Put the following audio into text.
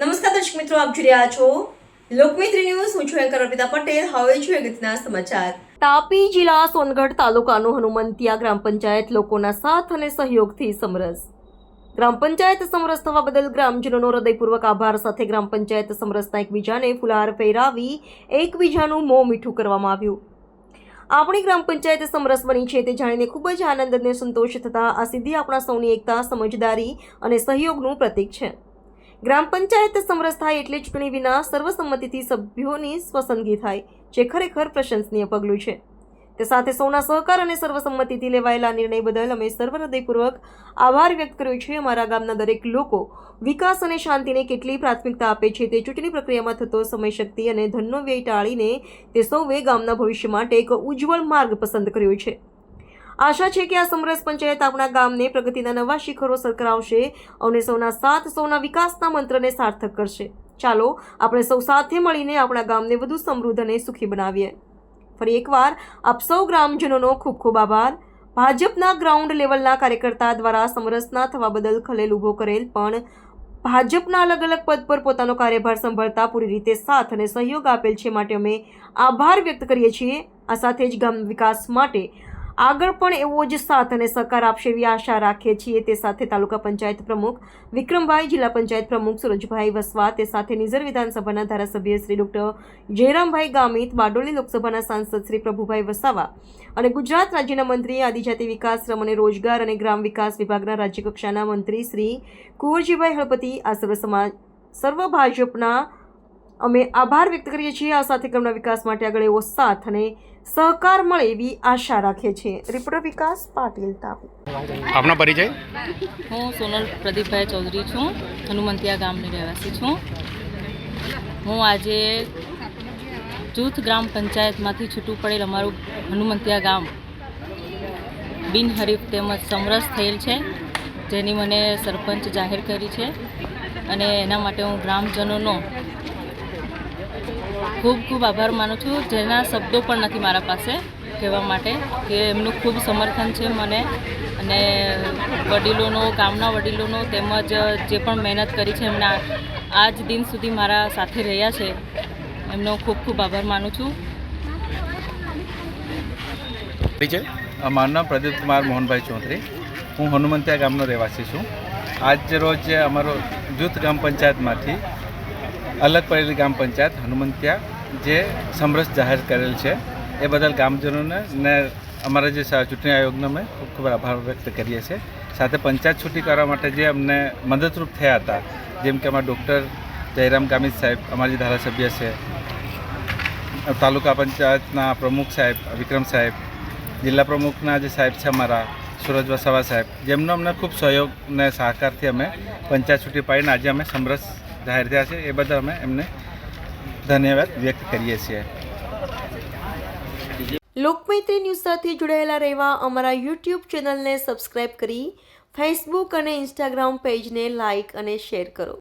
નમસ્કાર દર્શક મિત્રો, આપ જોઈ રહ્યા છો લોકમિત્ર ન્યૂઝ. હું છું એન્કર અર્પિતા પટેલ. હવે જોઈએ અગત્યના સમાચાર. તાપી જિલ્લા સોનગઢ તાલુકાનું હનુમંતિયા ગ્રામ પંચાયત લોકોના સાથ અને સહયોગથી સમરસ. ગ્રામ પંચાયત સમરસ થવા બદલ ગ્રામજનોનો હૃદયપૂર્વક આભાર. સાથે ગ્રામ પંચાયત સમરસના એકબીજાને ફુલહાર પહેરાવી એકબીજાનું મોં મીઠું કરવામાં આવ્યું. આપણી ગ્રામ પંચાયત સમરસ બની છે તે જાણીને ખૂબ જ આનંદ અને સંતોષ થતા આ સિદ્ધિ આપણા સૌની એકતા, સમજદારી અને સહયોગનું પ્રતીક છે. ગ્રામ પંચાયત સમરસ થાય એટલે ચૂંટણી વિના સર્વસંમતિથી સભ્યોની પસંદગી થાય, જે ખરેખર પ્રશંસનીય પગલું છે. તે સાથે સૌના સહકાર અને સર્વસંમતિથી લેવાયેલા નિર્ણય બદલ અમે સર્વ હૃદયપૂર્વક આભાર વ્યક્ત કર્યો છે. અમારા ગામના દરેક લોકો વિકાસ અને શાંતિને કેટલી પ્રાથમિકતા આપે છે તે ચૂંટણી પ્રક્રિયામાં થતો સમય શક્તિ અને ધનનો વ્યય ટાળીને તે સૌએ ગામના ભવિષ્ય માટે એક ઉજ્જવળ માર્ગ પસંદ કર્યો છે. આશા છે કે આ સમરસ પંચાયત આપણા ગામને પ્રગતિના નવા શિખરો સરકરાવશે અને સૌના સાથ, સૌના વિકાસના મંત્રને સાર્થક કરશે. ચાલો, આપણે સૌ સાથે મળીને આપણા ગામને વધુ સમૃદ્ધ અને સુખી બનાવીએ. ફરી એકવાર આપ સૌ ગ્રામજનોનો ખૂબ ખૂબ આભાર. ભાજપના ગ્રાઉન્ડ લેવલના કાર્યકર્તા દ્વારા સમરસના થવા બદલ ખલેલ ઊભો કરેલ પણ ભાજપના અલગ અલગ પદ પર પોતાનો કાર્યભાર સંભાળતા પૂરી રીતે સાથ અને સહયોગ આપેલ છે માટે અમે આભાર વ્યક્ત કરીએ છીએ. આ સાથે જ ગામ વિકાસ માટે આગળ પણ એવો જ સાથ અને સહકાર આપશે એવી આશા રાખીએ છીએ. તે સાથે તાલુકા પંચાયત પ્રમુખ વિક્રમભાઈ, જિલ્લા પંચાયત પ્રમુખ સુરજભાઈ વસવા, તે સાથે નિઝર વિધાનસભાના ધારાસભ્ય શ્રી ડોક્ટર જયરામભાઈ ગામિત, બારડોલી લોકસભાના સાંસદ શ્રી પ્રભુભાઈ વસાવા અને ગુજરાત રાજ્યના મંત્રી, આદિજાતિ વિકાસ, શ્રમ અને રોજગાર અને ગ્રામ વિકાસ વિભાગના રાજ્યકક્ષાના મંત્રી શ્રી કુંવરજીભાઈ હળપતિ, આ સર્વ સમાજ, સર્વ ભાજપના અમે આભાર વ્યક્ત કરીએ છીએ. આ સાથે ગ્રામના વિકાસ માટે આગળ એવો સાથ અને સહકાર મળે એવી આશા રાખે છે. રિપોર્ટર વિકાસ પાટીલ તાપી. આપનો પરિચય? હું સોનલ પ્રદીપભાઈ ચૌધરી છું. હનુમંતિયા ગામની રહેવાસી છું. હું આજે જૂથ ગ્રામ પંચાયતમાંથી છૂટું પડેલ અમારું હનુમંતિયા ગામ બિનહરીફ તેમજ સમરસ થયેલ છે જેની મને સરપંચ જાહેર કરી છે. અને એના માટે હું ગ્રામજનોનો ખૂબ ખૂબ આભાર માનું છું. જેના શબ્દો પણ નથી મારા પાસે કહેવા માટે કે એમનું ખૂબ સમર્થન છે મને. અને વડીલોનો ગામના વડીલોનો તેમજ જે પણ મહેનત કરી છે એમના આજ દિન સુધી મારા સાથે રહ્યા છે એમનો ખૂબ ખૂબ આભાર માનું છું. છે મારું નામ પ્રદીપ કુમાર મોહનભાઈ ચૌધરી. હું હનુમંતિયા ગામનો રહેવાસી છું. આજ રોજ અમારો જૂથ ગ્રામ પંચાયતમાંથી અલગ પડેલી ગ્રામ પંચાયત હનુમંતિયા જે સમરસ જાહેર કરેલ છે, એ બદલ ગામજનોને ને અમારા જે ચૂંટણી આયોગનો અમે ખૂબ ખૂબ આભાર વ્યક્ત કરીએ છીએ. સાથે પંચાયત છૂટી કરવા માટે જે અમને મદદરૂપ થયા હતા, જેમ કે અમારા ડૉક્ટર જયરામ ગામિત સાહેબ, અમારા ધારાસભ્ય છે, તાલુકા પંચાયતના પ્રમુખ સાહેબ, વિક્રમ સાહેબ, જિલ્લા પ્રમુખના જે સાહેબ છે અમારા, સુરજ વસાવા સાહેબ, જેમનો અમને ખૂબ સહયોગ અને સહકારથી અમે પંચાયત છૂટી પાડીને આજે અમે સમરસ થયા છે. એ બદલ અમે એમને ધન્યવાદ વ્યક્ત કરીએ છીએ. લોકમૈત્રી ન્યૂઝ સાથે જોડાયેલા રહેવા અમારા યુટ્યુબ ચેનલને સબસ્ક્રાઇબ કરી ફેસબુક અને ઇન્સ્ટાગ્રામ પેજને લાઇક અને શેર કરો.